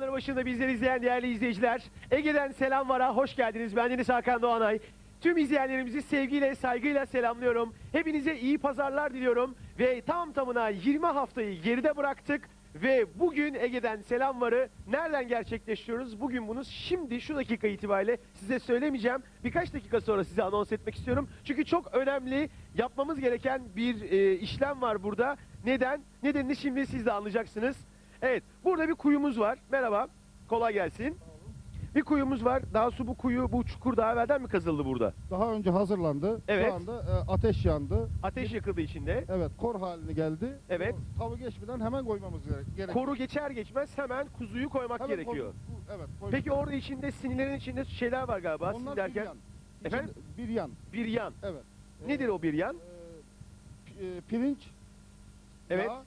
başında bizleri izleyen değerli izleyiciler. Ege'den selam vara, hoş geldiniz. Ben Deniz Hakan Doğanay. Tüm izleyenlerimizi sevgiyle, saygıyla selamlıyorum. Hepinize iyi pazarlar diliyorum. Ve tam tamına 20 haftayı geride bıraktık. Ve bugün Ege'den selam varı nereden gerçekleştiriyoruz? Bugün bunu şimdi şu dakika itibariyle size söylemeyeceğim. Birkaç dakika sonra size anons etmek istiyorum. Çünkü çok önemli yapmamız gereken bir e, işlem var burada. Neden? Nedenini şimdi siz de anlayacaksınız. Evet, burada bir kuyumuz var. Merhaba, kolay gelsin. Bir kuyumuz var. Daha su bu kuyu, bu çukur daha evvelden mi kazıldı burada? Daha önce hazırlandı. Evet. Şu anda e, ateş yandı. Ateş yakıldı içinde. Evet, kor haline geldi. Evet. O Tavı geçmeden hemen koymamız gere- gerekiyor. Koru geçer geçmez hemen kuzuyu koymak Hemen gerekiyor. koy- evet. koy- Peki orada içinde sinirlerin içinde şeyler var galiba. Onlar Sin derken bir yan. Efendim? İçinde Bir yan. bir yan. Evet. Nedir o bir yan? E, e, pirinç, Evet. yağ,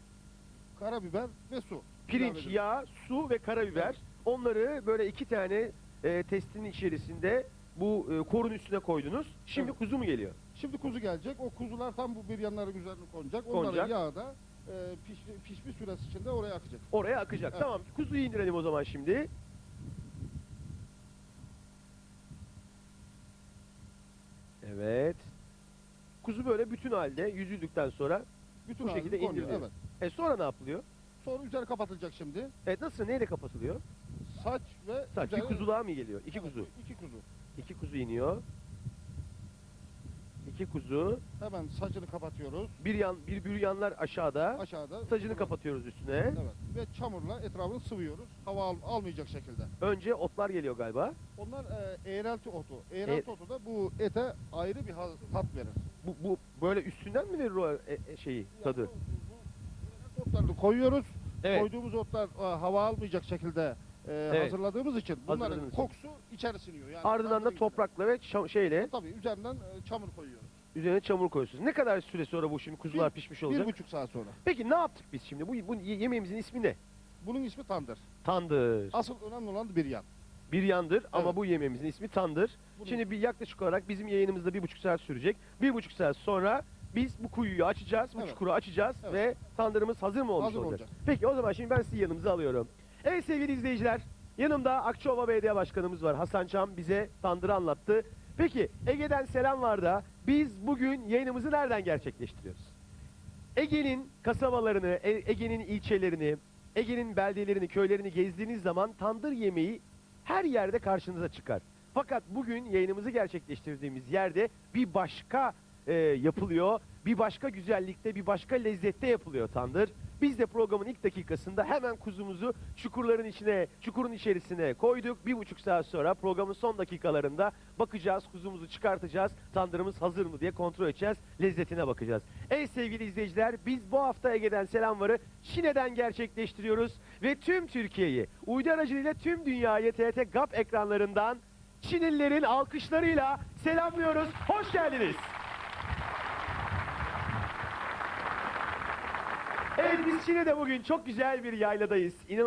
karabiber ve su. Pirinç, yağ, su ve karabiber. Onları böyle iki tane e, testin içerisinde bu e, korun üstüne koydunuz. Şimdi Evet. kuzu mu geliyor? Şimdi kuzu gelecek. O kuzular tam bu bir yanların üzerine konacak. Onların Konacak. yağı da e, piş, pişmiş süresi içinde oraya akacak. Oraya akacak. Evet. Tamam. Kuzuyu indirelim o zaman şimdi. Evet. Kuzu böyle bütün halde yüzüldükten sonra Bütün Bu halini şekilde konuyor, indiriliyor. Evet. e sonra ne yapılıyor? Sonra üzeri kapatılacak şimdi. Evet nasıl neyle kapatılıyor? Saç ve Saç bir üzeri- kuzuluğa mı geliyor? İki Evet, kuzu. İki kuzu. İki kuzu iniyor. İki kuzu. Hemen saçını kapatıyoruz. Bir yan bir büryanlar aşağıda. Aşağıda. Saçını Bunun- kapatıyoruz üstüne. Evet. Ve çamurla etrafını sıvıyoruz. Hava al- almayacak şekilde. Önce otlar geliyor galiba. Onlar e, eğrelti otu. Eğrelti otu da bu ete ayrı bir tat verir. Bu, bu böyle üstünden mi verir o e, e, şeyi tadı? Yani bu- bu eğrelti otlarını koyuyoruz. Evet. Koyduğumuz otlar e, hava almayacak şekilde e, Evet. hazırladığımız için bunların Hazırladığımız için. kokusu içeri siniyor. Yani Ardından da toprakla ve şeyle Tabii üzerinden e, çamur koyuyoruz. üzerine çamur koyuyorsunuz. Ne kadar süre sonra bu şimdi kuzular Bir- pişmiş Bir olacak? buçuk saat sonra. Peki ne yaptık biz şimdi? Bu, bu ye- yemeğimizin ismi ne? Bunun ismi tandır. Tandır. Asıl önemli olan bir yan. Bir yandır ama Evet. bu yemeğimizin ismi tandır. Bunun- Şimdi bir yaklaşık olarak bizim yayınımızda bir buçuk saat sürecek. Bir buçuk saat sonra biz bu kuyuyu açacağız, bu Evet. çukuru açacağız Evet. ve tandırımız hazır mı olmuş Hazır olacak? olacak. Peki o zaman şimdi ben sizi yanımıza alıyorum. Evet sevgili izleyiciler, yanımda Akçaova Belediye Başkanımız var. Hasan Çam bize tandırı anlattı. Peki Ege'den selam var da biz bugün yayınımızı nereden gerçekleştiriyoruz? Ege'nin kasabalarını, E- Ege'nin ilçelerini, Ege'nin beldelerini, köylerini gezdiğiniz zaman tandır yemeği her yerde karşınıza çıkar. Fakat bugün yayınımızı gerçekleştirdiğimiz yerde bir başka e, yapılıyor, bir başka güzellikte, bir başka lezzette yapılıyor tandır. Biz de programın ilk dakikasında hemen kuzumuzu çukurların içine, çukurun içerisine koyduk. Bir buçuk saat sonra programın son dakikalarında bakacağız, kuzumuzu çıkartacağız, tandırımız hazır mı diye kontrol edeceğiz, lezzetine bakacağız. Ey sevgili izleyiciler, biz bu hafta Ege'den selamları Şine'den gerçekleştiriyoruz ve tüm Türkiye'yi, uydu aracılığıyla tüm dünyayı TRT GAP ekranlarından Çinlilerin alkışlarıyla selamlıyoruz. Hoş geldiniz. Biz Çin'de bugün çok güzel bir yayladayız. İnanılmaz